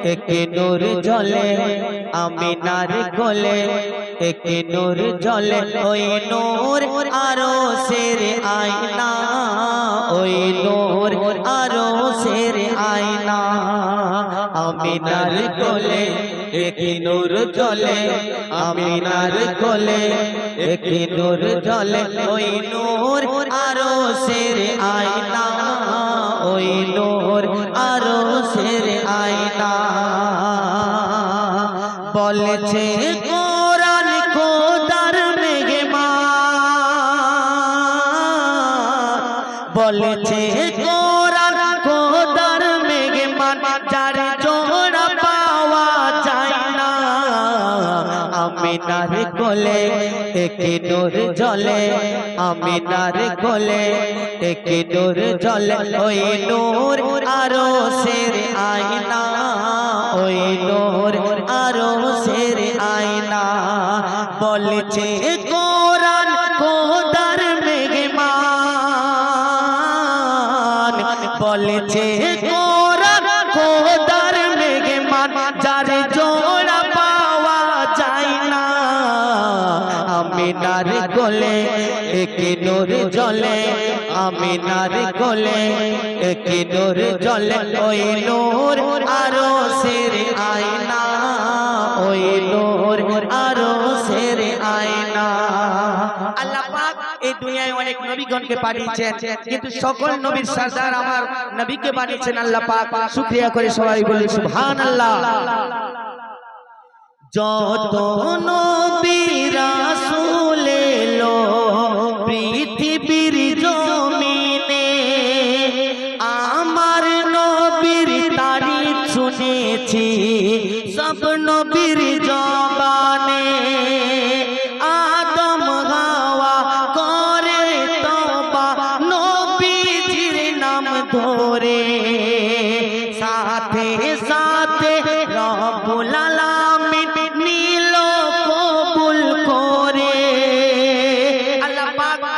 একে নূর জলে, আমিনার কোলে। একে নূর জলে, ওই নূর আরও সের আয়না। ওই নূর আরও সের আয়না। আমিনার কোলে, একে নূর জলে, আমিনার কোলে। একে নূর জলে, ওই নূর আরও সের আয়না। বলেছে কোরআন খোদার মেঘমান, যার জোড়া পাওয়া যায় না। আমিনার কোলে একে নূর জলে আমিনার কোলে একে নূর জলে ওই নূর আরও সের আয়না, ওই নূর আরও সের আয়না। বলছে কোরআন খোদার বলছে কোরআন খোদার মেঘমান যার জোড়া পাওয়া যায় না। আমিনার কোলে, একে নোর জলে, আমিনার কোলে, একে নোর জলে, ওই নোর আরও সের আয়না দুনিয়ায় অনেক নবীগণকে পাঠিয়েছেন, কিন্তু সকল নবীর সর্দার আমার নবীকে বানিয়েছেন আল্লাহ পাক। শুকরিয়া করে সবাই বলি, সুবহানাল্লাহ। যত নবী রাসূল এলো পৃথিবীর জমিনে, আমার নবীর তারিখ শুনেছি।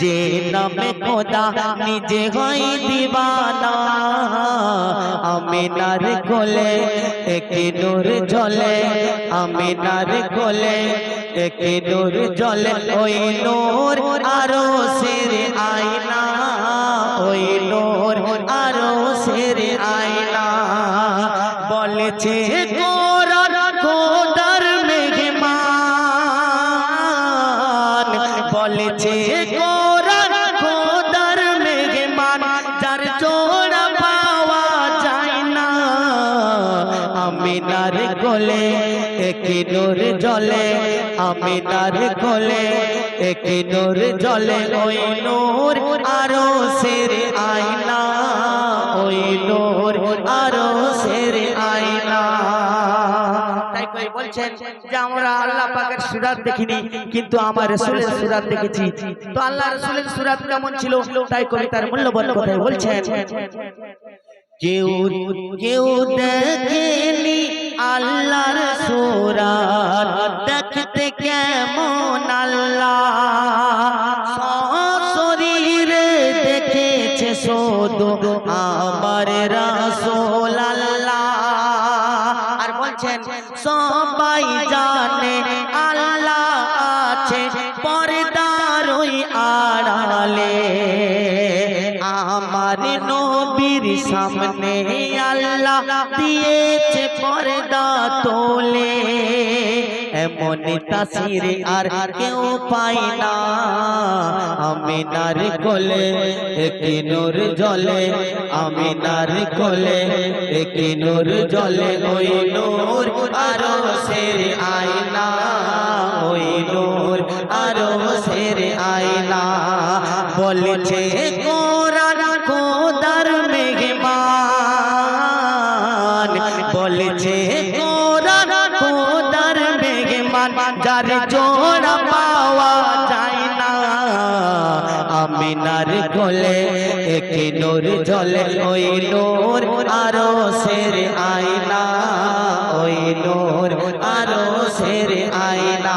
যে নামে খোদা নিজে হয় দিবানা। আমিনার কোলে একে নূর জলে আমিনার কোলে একে নূর জলে ওই নূর আরও সের আয়না, ওই নূর আরও সের আয়না। বলেছে কোরআন খোদার মেঘমান বলেছে কোলে একে নূর জলে, আমিনার কোলে একে নূর জলে, ওই নূর আরও সের আয়না, ওই নূর আরও সের আয়না। বলছেন যে আমরা আল্লাহ পাকের সুরাত দেখিনি, কিন্তু আমার সুরাত দেখেছি। তো আল্লাহ রাসূলের সুরাত কেমন ছিল? তাই কবিতার মূল্যবান বলছেন, কেউ কেউ দেখেনি আল্লাহর সুরাত দেখতে কেমন আল্লাহ? শরীরে দেখেছে শুধু আমার রাসূল আল্লাহ। আর বলছেন, সবাই জানে আল্লাহ আছে, পর্দার ওই আড়ালে। আমার নবীর সামনে আল্লাহ দিয়েছে পর্দা তোলে। এমন তাসির আর কেউ পায় না। আমিনার কোলে একে নূর জলে আমিনার কোলে একে নূর জলে ওই নূর আরও সের আয়না। ওই নূর আরও সের আয়না। বলছে মেঘমান যার জোড়া পাওয়া যায় না। আমিনার কোলে এক নূর জ্বলে, ওই নূর আরও সের আয়না, ওই নূর আরও সের আয়না।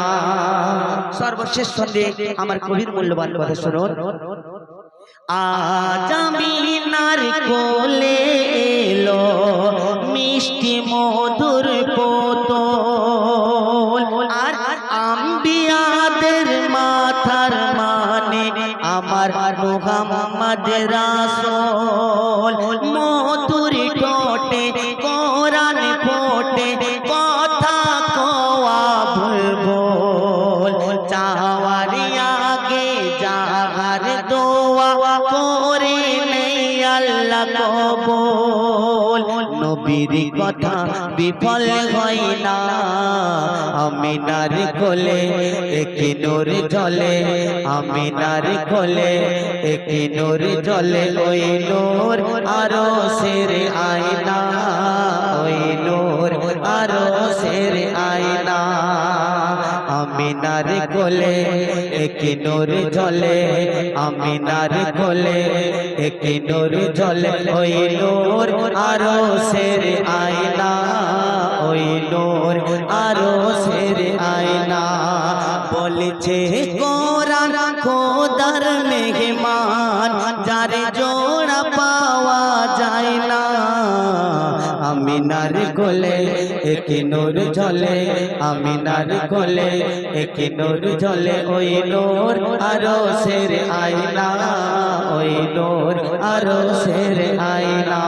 সর্বশেষ সন্ধে আমার কবির মূল্যবান কথা শুনুন। আজ আমিনার কোলে মোহাম্মদ রাসূল মধুর টোটে কোরআন ফোটে কথা কোয়া ভুলবো চাওয়ার আগে যাহার দোয়া করে নেই আল্লাহ কবুল নবীর কথা বিফল হয় না। আমি নার কোলে নোর জলে আমি নার কোলে একে নোর জলে ওই নোর আরও সের আয়না। ওই নোর আরও সের আয়না। আমিনার কোলে এক নূর জ্বলে আমিনার কোলে একে নূর জ্বলে ওই নূর আরও সের আয়না, ওই নূর আরও সের আয়না। বলেছে কোরআন খোদার মেহমান, যারে জোড়া পাওয়া যায় না। আমিনার কোলে এক নূর জ্বলে আমিনার কোলে একে নূর জ্বলে ওই নূর আরও সের আয়না, ওই নূর আরও সের আয়না।